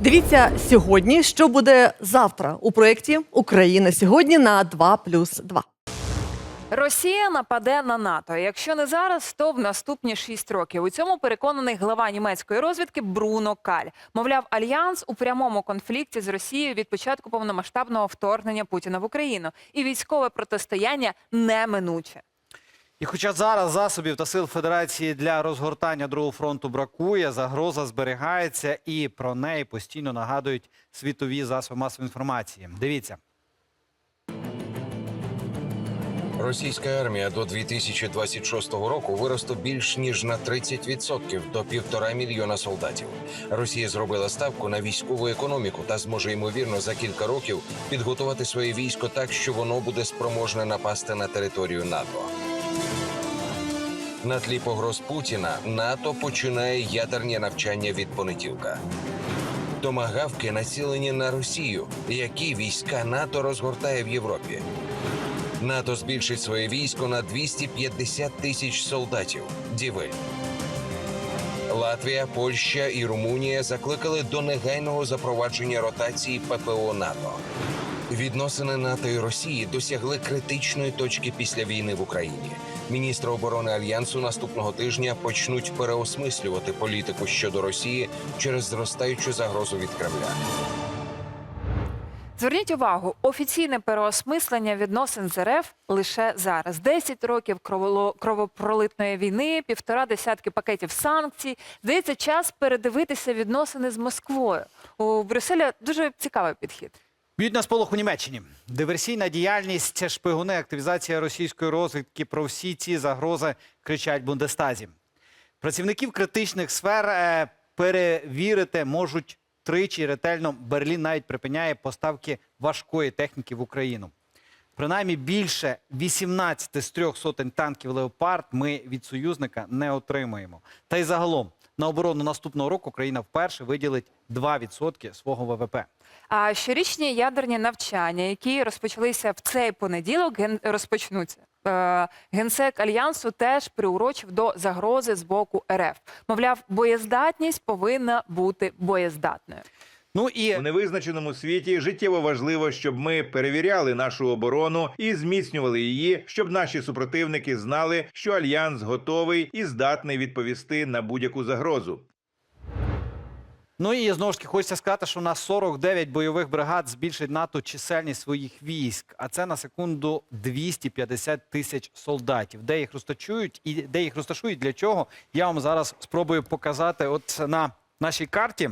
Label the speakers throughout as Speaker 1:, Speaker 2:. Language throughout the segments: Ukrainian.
Speaker 1: Дивіться сьогодні, що буде завтра у проєкті Україна сьогодні на 2 плюс 2.
Speaker 2: Росія нападе на НАТО. Якщо не зараз, то в наступні шість років. У цьому переконаний глава німецької розвідки Бруно Каль. Мовляв, альянс у прямому конфлікті з Росією від початку повномасштабного вторгнення Путіна в Україну, і військове протистояння неминуче.
Speaker 3: І хоча зараз засобів та сил Федерації для розгортання другого фронту бракує, загроза зберігається, і про неї постійно нагадують світові засоби масової інформації. Дивіться.
Speaker 4: Російська армія до 2026 року виросте більш ніж на 30% до півтора мільйона солдатів. Росія зробила ставку на військову економіку та зможе ймовірно за кілька років підготувати своє військо так, що воно буде спроможне напасти на територію НАТО. На тлі погроз Путіна НАТО починає ядерні навчання від понеділка. Томагавки націлені на Росію, які війська НАТО розгортає в Європі. НАТО збільшить своє військо на 250 тисяч солдатів. Дівель. Латвія, Польща і Румунія закликали до негайного запровадження ротації ППО НАТО. Відносини НАТО і Росії досягли критичної точки після війни в Україні. Міністри оборони альянсу наступного тижня почнуть переосмислювати політику щодо Росії через зростаючу загрозу від Кремля.
Speaker 2: Зверніть увагу, офіційне переосмислення відносин з РФ лише зараз. 10 років кровопролитної війни, півтора десятки пакетів санкцій. Здається, час передивитися відносини з Москвою. У Брюсселя дуже цікавий підхід.
Speaker 3: Б'ють на сполох у Німеччині. Диверсійна діяльність, шпигуни, активізація російської розвідки. Про всі ці загрози кричать Бундестазі. Працівників критичних сфер е, перевірити можуть тричі ретельно. Берлін навіть припиняє поставки важкої техніки в Україну. Принаймні більше 18 з трьох сотень танків Леопард ми від союзника не отримуємо. Та й загалом на оборону наступного року Україна вперше виділить 2% свого ВВП.
Speaker 2: А щорічні ядерні навчання, які розпочалися в цей понеділок, ген... розпочнуться. Е, Генсек альянсу теж приурочив до загрози з боку РФ. Мовляв, боєздатність повинна бути боєздатною.
Speaker 3: Ну і
Speaker 5: У невизначеному світі життєво важливо, щоб ми перевіряли нашу оборону і зміцнювали її, щоб наші супротивники знали, що альянс готовий і здатний відповісти на будь-яку загрозу.
Speaker 3: Ну і знову ж таки хочеться сказати, що у нас 49 бойових бригад збільшить НАТО чисельність своїх військ, а це на секунду 250 тисяч солдатів. Де їх розташують і де їх розташують, для чого я вам зараз спробую показати. От на нашій карті.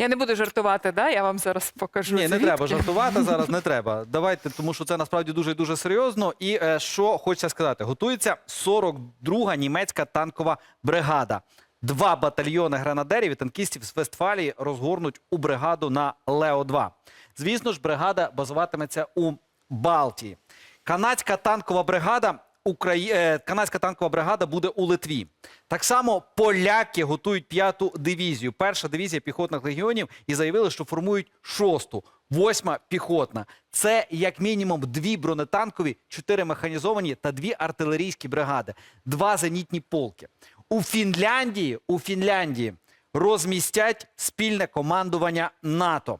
Speaker 2: Я не буду жартувати, да? я вам зараз покажу.
Speaker 3: Ні, не
Speaker 2: звідки.
Speaker 3: треба жартувати зараз. Не треба. Давайте, тому що це насправді дуже дуже серйозно. І е, що хочеться сказати, готується 42-га німецька танкова бригада. Два батальйони гранадерів і танкістів з Вестфалії розгорнуть у бригаду на Лео 2 Звісно ж, бригада базуватиметься у Балтії. Канадська танкова бригада. Украї... е, Канадська танкова бригада буде у Литві. Так само поляки готують п'яту дивізію. Перша дивізія піхотних легіонів і заявили, що формують шосту, восьма піхотна. Це як мінімум дві бронетанкові, чотири механізовані та дві артилерійські бригади, два зенітні полки. У Фінляндії, у Фінляндії розмістять спільне командування НАТО.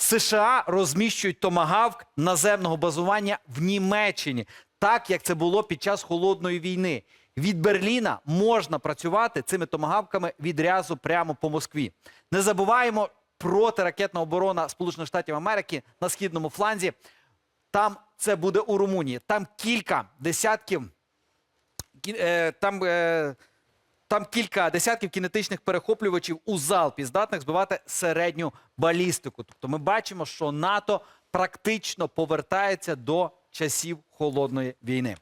Speaker 3: США розміщують томагавк наземного базування в Німеччині, так як це було під час холодної війни. Від Берліна можна працювати цими томагавками відрязу прямо по Москві. Не забуваємо протиракетна оборона Сполучених Штатів Америки на східному фланзі. Там це буде у Румунії. Там кілька десятків кі- е, там, е, там кілька десятків кінетичних перехоплювачів у залпі, здатних збивати середню балістику. Тобто ми бачимо, що НАТО практично повертається до часів холодної війни.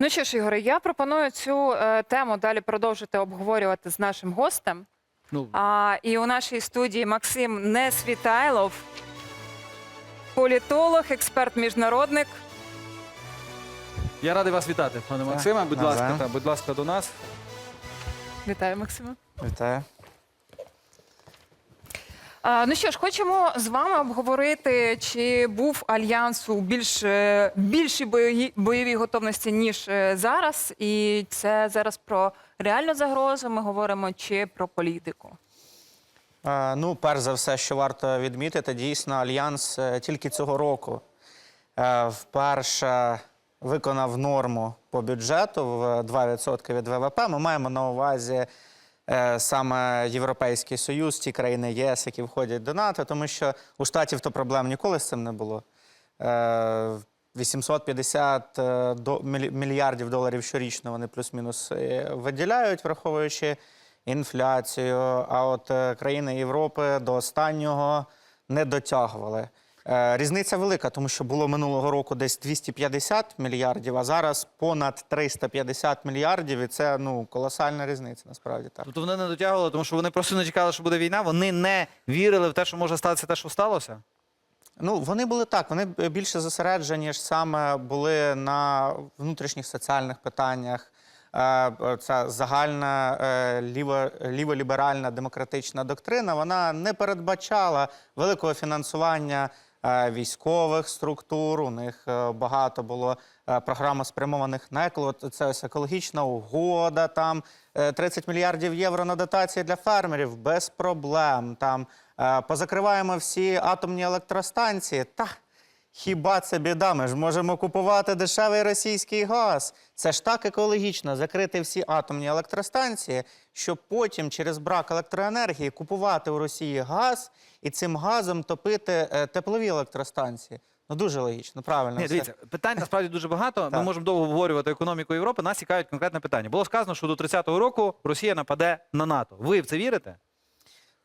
Speaker 2: Ну що ж, Ігоре, я пропоную цю е, тему далі продовжити обговорювати з нашим гостем.
Speaker 3: Ну,
Speaker 2: А, і у нашій студії Максим Несвітайлов, політолог, експерт міжнародник.
Speaker 3: я радий вас вітати, пане Максиме. Будь ласка, та, будь ласка, до нас.
Speaker 2: Вітаю, Максиме.
Speaker 6: Вітаю.
Speaker 2: Ну що ж, хочемо з вами обговорити, чи був альянс у більш е, більшій бойовій, бойовій готовності ніж е, зараз, і це зараз про реальну загрозу. Ми говоримо чи про політику.
Speaker 6: Ну, перш за все, що варто відмітити, дійсно, альянс е, тільки цього року вперше виконав норму по бюджету в 2% від ВВП. Ми маємо на увазі саме Європейський Союз, ті країни ЄС, які входять до НАТО, тому що у штатів то проблем ніколи з цим не було. Е, 850 е, мілі- мільярдів доларів щорічно вони плюс-мінус е, виділяють, враховуючи інфляцію. А от е, країни Європи до останнього не дотягували. Е, Різниця велика, тому що було минулого року десь 250 мільярдів, а зараз понад 350 мільярдів. І це ну колосальна різниця. Насправді так.
Speaker 3: Тобто вони не дотягували, тому що вони просто не чекали, що буде війна. Вони не вірили в те, що може статися те, що сталося.
Speaker 6: Ну, вони були так, вони більше зосереджені ж саме були на внутрішніх соціальних питаннях. Е, Ця загальна е, ліво, ліволіберальна демократична доктрина вона не передбачала великого фінансування військових структур. У них е, багато було е, програм спрямованих на еко. Це ось екологічна угода, там е, 30 мільярдів євро на дотації для фермерів без проблем. Там е, позакриваємо всі атомні електростанції. Та хіба це біда? Ми ж можемо купувати дешевий російський газ. Це ж так екологічно закрити всі атомні електростанції, щоб потім через брак електроенергії купувати у Росії газ і цим газом топити е, теплові електростанції. Ну дуже логічно, правильно.
Speaker 3: Ні, дивіться, питань насправді дуже багато. Ми можемо довго обговорювати економіку Європи. Нас цікавить конкретне питання. Було сказано, що до 30-го року Росія нападе на НАТО. Ви в це вірите?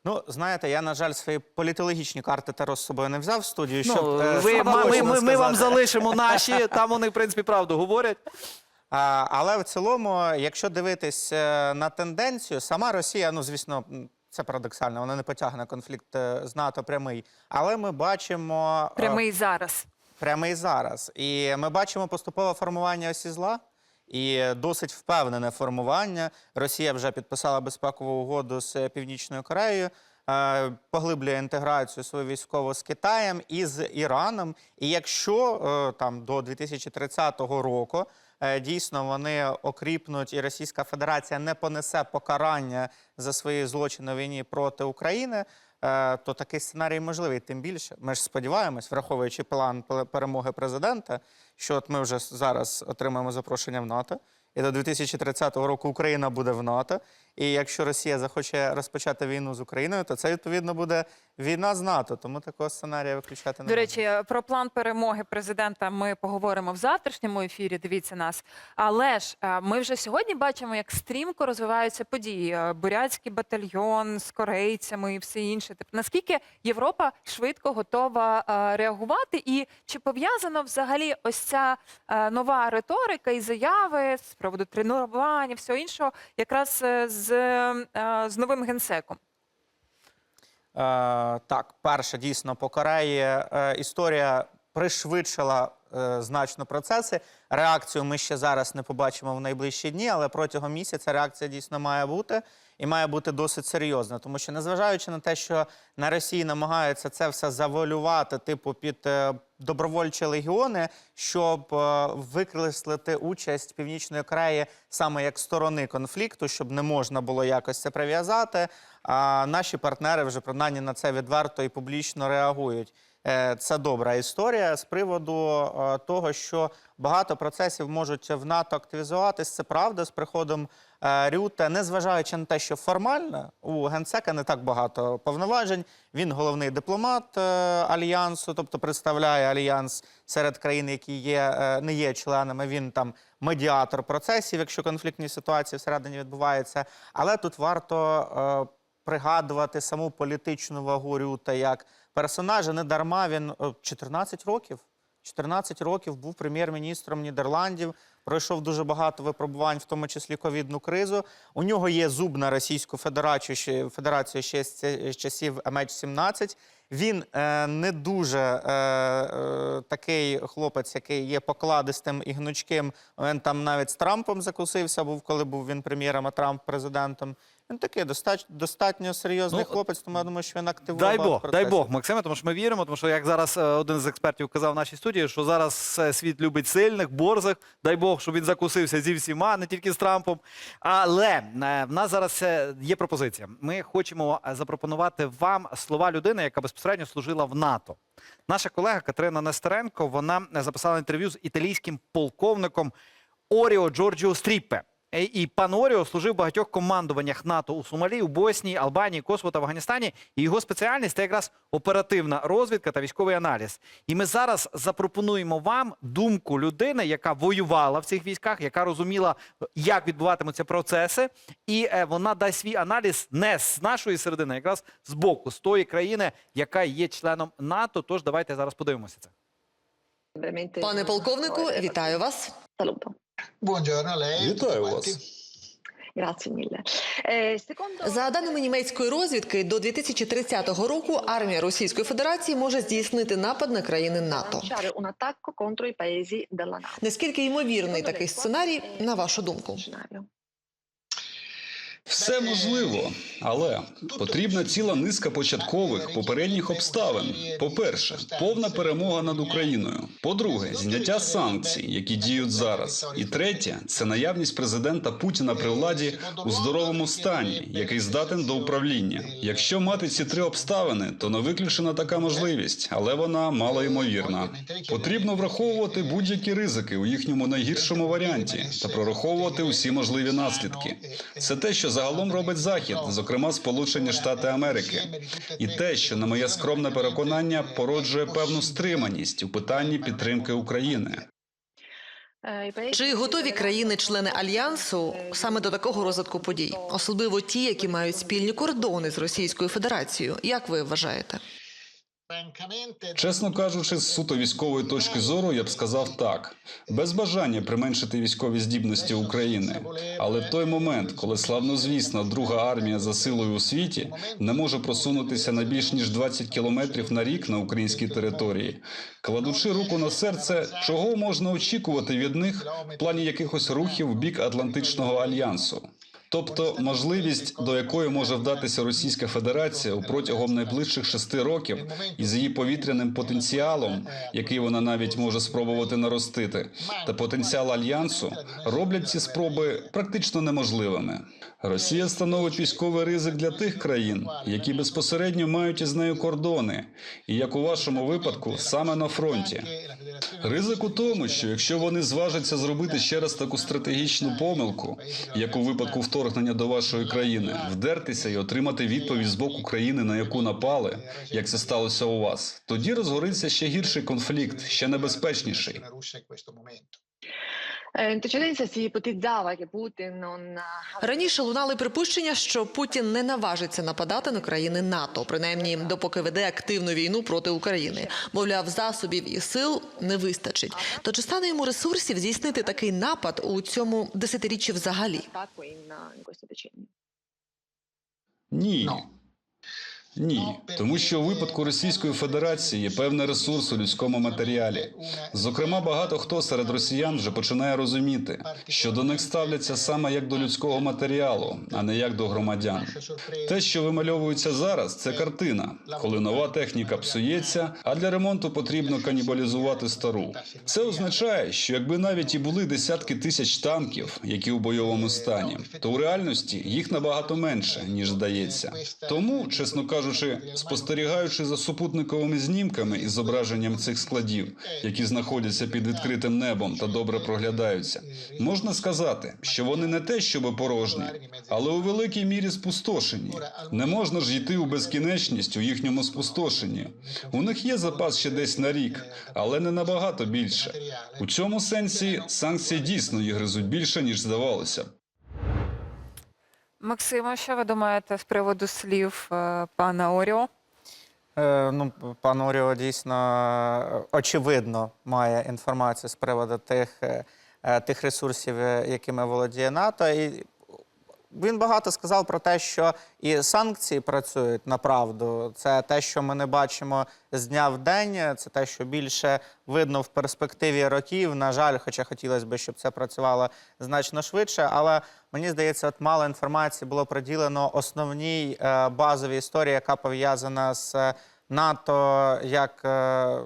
Speaker 6: Ну, знаєте, я, на жаль, свої політологічні карти Таро з собою не взяв в студію, щоб
Speaker 3: Ну,
Speaker 6: е,
Speaker 3: ви,
Speaker 6: щоб
Speaker 3: ми, ми, ми, ми вам залишимо наші, там вони, в принципі, правду говорять.
Speaker 6: А, але в цілому, якщо дивитись е, на тенденцію, сама Росія, ну звісно, це парадоксально, вона не потягне конфлікт е, з НАТО прямий. Але ми бачимо е,
Speaker 2: Прямий зараз.
Speaker 6: прямий зараз. І ми бачимо поступове формування осі зла. І досить впевнене формування. Росія вже підписала безпекову угоду з Північною Кореєю, е, поглиблює інтеграцію свою військову з Китаєм і з Іраном. І якщо е, там до 2030 року е, дійсно вони окріпнуть, і Російська Федерація не понесе покарання за свої злочини війні проти України. То такий сценарій можливий. Тим більше, ми ж сподіваємось, враховуючи план пе- перемоги президента, що от ми вже зараз отримаємо запрошення в НАТО, і до 2030 року Україна буде в НАТО. І якщо Росія захоче розпочати війну з Україною, то це відповідно буде війна з НАТО. Тому такого сценарія виключати не
Speaker 2: До
Speaker 6: можна.
Speaker 2: речі, про план перемоги президента ми поговоримо в завтрашньому ефірі. Дивіться нас. Але ж е, ми вже сьогодні бачимо, як стрімко розвиваються події. Е, Бурятський батальйон з корейцями і все інше. Тобто, наскільки Європа швидко готова е, реагувати, і чи пов'язано взагалі ось ця е, нова риторика і заяви з приводу тренування, всього іншого, якраз е, з, е, з новим генсеком?
Speaker 6: Е, так, перше, дійсно, по Кореї е, історія пришвидшила е, значно процеси. Реакцію ми ще зараз не побачимо в найближчі дні, але протягом місяця реакція дійсно має бути і має бути досить серйозна. Тому що, незважаючи на те, що на Росії намагаються це все завуалювати, типу під е, добровольчі легіони, щоб е, викреслити участь Північної Кореї саме як сторони конфлікту, щоб не можна було якось це прив'язати. А наші партнери вже принаймні на це відверто і публічно реагують. Е, Це добра історія з приводу е, того, що багато процесів можуть в НАТО активізуватись. Це правда з приходом е, Рюте, незважаючи на те, що формально у генсека не так багато повноважень. Він головний дипломат альянсу, тобто представляє альянс серед країн, які є не є членами. Він там медіатор процесів, якщо конфліктні ситуації всередині відбуваються. Але тут варто. Е, пригадувати саму політичну вагу Рюта як персонажа. Не дарма він е, 14 років. 14 років був прем'єр-міністром Нідерландів, пройшов дуже багато випробувань, в тому числі ковідну кризу. У нього є зуб на Російську Федерацію ще, Федерацію ще з, часів MH17. Він е, не дуже е, е, такий хлопець, який є покладистим і гнучким. Він там навіть з Трампом закусився, був коли був він прем'єром, а Трамп президентом. Він такий достатньо, достатньо серйозний
Speaker 3: Ну,
Speaker 6: хлопець, тому я думаю, що він активував
Speaker 3: Дай Бог, дай. Бог, Максиме, тому що ми віримо, тому що як зараз е, один з експертів казав в нашій студії, що зараз е, світ любить сильних, борзих. Дай Бог, щоб він закусився зі всіма, не тільки з Трампом. Але е, в нас зараз є пропозиція. Ми хочемо запропонувати вам слова людини, яка безпосередньо служила в НАТО. Наша колега Катерина Нестеренко вона е, записала інтерв'ю з італійським полковником Оріо Джорджіо Стріппе. Е, І пан Оріо служив в багатьох командуваннях НАТО у Сомалі, у Боснії, Албанії, Косово та Афганістані. І його спеціальність це якраз оперативна розвідка та військовий аналіз. І ми зараз запропонуємо вам думку людини, яка воювала в цих військах, яка розуміла, як відбуватимуться процеси, і е, вона дасть свій аналіз не з нашої середини, а якраз з боку, з тої країни, яка є членом НАТО. Тож давайте зараз подивимося це.
Speaker 1: Пане полковнику, вітаю вас.
Speaker 7: Buongiorno a lei.
Speaker 8: Вітаю вас.
Speaker 9: Eh,
Speaker 1: За даними німецької розвідки, до 2030 року армія Російської Федерації може здійснити напад на країни НАТО. Наскільки ймовірний такий сценарій, на вашу думку?
Speaker 8: Все можливо, але потрібна ціла низка початкових попередніх обставин. По-перше, повна перемога над Україною. По-друге, зняття санкцій, які діють зараз. І третє це наявність президента Путіна при владі у здоровому стані, який здатен до управління. Якщо мати ці три обставини, то не виключена така можливість, але вона малоймовірна. Потрібно враховувати будь-які ризики у їхньому найгіршому варіанті та прораховувати усі можливі наслідки. Це те, що загалом робить Захід, зокрема Сполучені Штати Америки, і те, що на моє скромне переконання породжує певну стриманість у питанні підтримки України.
Speaker 1: Чи готові країни-члени альянсу саме до такого розвитку подій, особливо ті, які мають спільні кордони з Російською Федерацією? Як ви вважаєте?
Speaker 8: Чесно кажучи, з суто військової точки зору я б сказав так: без бажання применшити військові здібності України. Але в той момент, коли славнозвісна друга армія за силою у світі не може просунутися на більш ніж 20 кілометрів на рік на українській території, кладучи руку на серце, чого можна очікувати від них в плані якихось рухів в бік Атлантичного альянсу? Тобто можливість, до якої може вдатися Російська Федерація протягом найближчих шести років, із її повітряним потенціалом, який вона навіть може спробувати наростити, та потенціал альянсу роблять ці спроби практично неможливими. Росія становить військовий ризик для тих країн, які безпосередньо мають із нею кордони, і як у вашому випадку, саме на фронті. Ризик у тому, що якщо вони зважаться зробити ще раз таку стратегічну помилку, як у випадку вторгнення до вашої країни, вдертися і отримати відповідь з боку країни, на яку напали, як це сталося у вас, тоді розгориться ще гірший конфлікт, ще небезпечніший.
Speaker 9: Non
Speaker 1: Раніше лунали припущення, що Путін не наважиться нападати на країни НАТО, принаймні допоки веде активну війну проти України. Мовляв, засобів і сил не вистачить. То чи стане йому ресурсів здійснити такий напад у цьому десятиріччі взагалі?
Speaker 8: Ні. Ні, тому що у випадку Російської Федерації є певний ресурс у людському матеріалі. Зокрема, багато хто серед росіян вже починає розуміти, що до них ставляться саме як до людського матеріалу, а не як до громадян. Те, що вимальовується зараз, це картина, коли нова техніка псується, а для ремонту потрібно канібалізувати стару. Це означає, що якби навіть і були десятки тисяч танків, які у бойовому стані, то у реальності їх набагато менше ніж здається. Тому, чесно кажучи, спостерігаючи за супутниковими знімками із зображенням цих складів, які знаходяться під відкритим небом та добре проглядаються, можна сказати, що вони не те, щоби порожні, але у великій мірі спустошені. Не можна ж йти у безкінечність у їхньому спустошенні. У них є запас ще десь на рік, але не набагато більше. У цьому сенсі санкції дійсно їх гризуть більше ніж здавалося.
Speaker 2: Максима, що ви думаєте з приводу слів е, пана Оріо?
Speaker 6: Е, ну, пан Оріо дійсно е, очевидно має інформацію з приводу тих, тих ресурсів, якими володіє НАТО. І він багато сказав про те, що і санкції працюють на правду. Це те, що ми не бачимо з дня в день. Це те, що більше видно в перспективі років. На жаль, хоча хотілося б, щоб це працювало значно швидше. Але мені здається, от мало інформації було приділено основній е, базовій історії, яка пов'язана з е, НАТО як. е,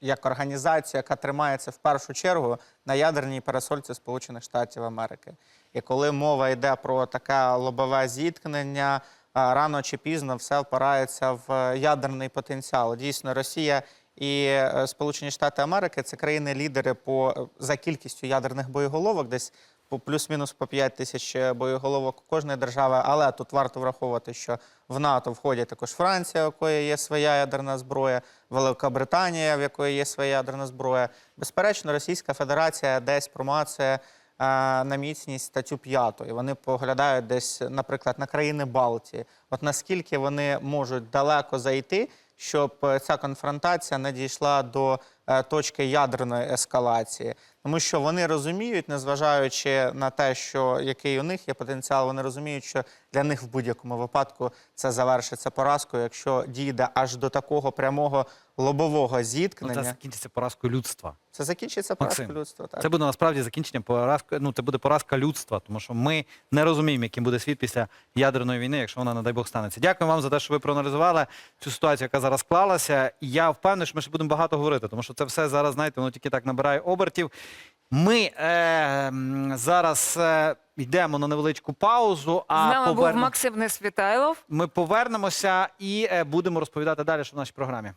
Speaker 6: як організація, яка тримається в першу чергу на ядерній пересольці Сполучених Штатів Америки. І коли мова йде про таке лобове зіткнення, рано чи пізно все впирається в е, ядерний потенціал. Дійсно, Росія і е, Сполучені Штати Америки це країни-лідери по е, за кількістю ядерних боєголовок, десь по плюс-мінус по 5 тисяч е, боєголовок у кожної держави. Але тут варто враховувати, що в НАТО входять також Франція, у якої є своя ядерна зброя, Велика Британія, в якої є своя ядерна зброя. Безперечно, Російська Федерація десь промацує е, на міцність статтю 5. І вони поглядають десь, наприклад, на країни Балтії. От наскільки вони можуть далеко зайти, щоб е, ця конфронтація не дійшла до е, точки ядерної ескалації. Тому що вони розуміють, незважаючи на те, що який у них є потенціал, вони розуміють, що для них в будь-якому випадку це завершиться поразкою, якщо дійде аж до такого прямого лобового
Speaker 3: Ну,
Speaker 6: зіткнення.
Speaker 3: це закінчиться поразкою людства.
Speaker 6: Це закінчиться
Speaker 3: Максим,
Speaker 6: поразкою людства. Так.
Speaker 3: Це буде насправді закінчення поразки. Ну це буде поразка людства, тому що ми не розуміємо, яким буде світ після ядерної війни, якщо вона, не дай Бог, станеться. Дякую вам за те, що ви проаналізували цю ситуацію, яка зараз склалася. І я впевнений, що ми ще будемо багато говорити, тому що це все зараз, знаєте, воно тільки так набирає обертів. Ми е, зараз е, йдемо на невеличку паузу. А
Speaker 2: З нами був Максим Несвітайлов.
Speaker 3: ми повернемося і е, будемо розповідати далі, що в нашій програмі.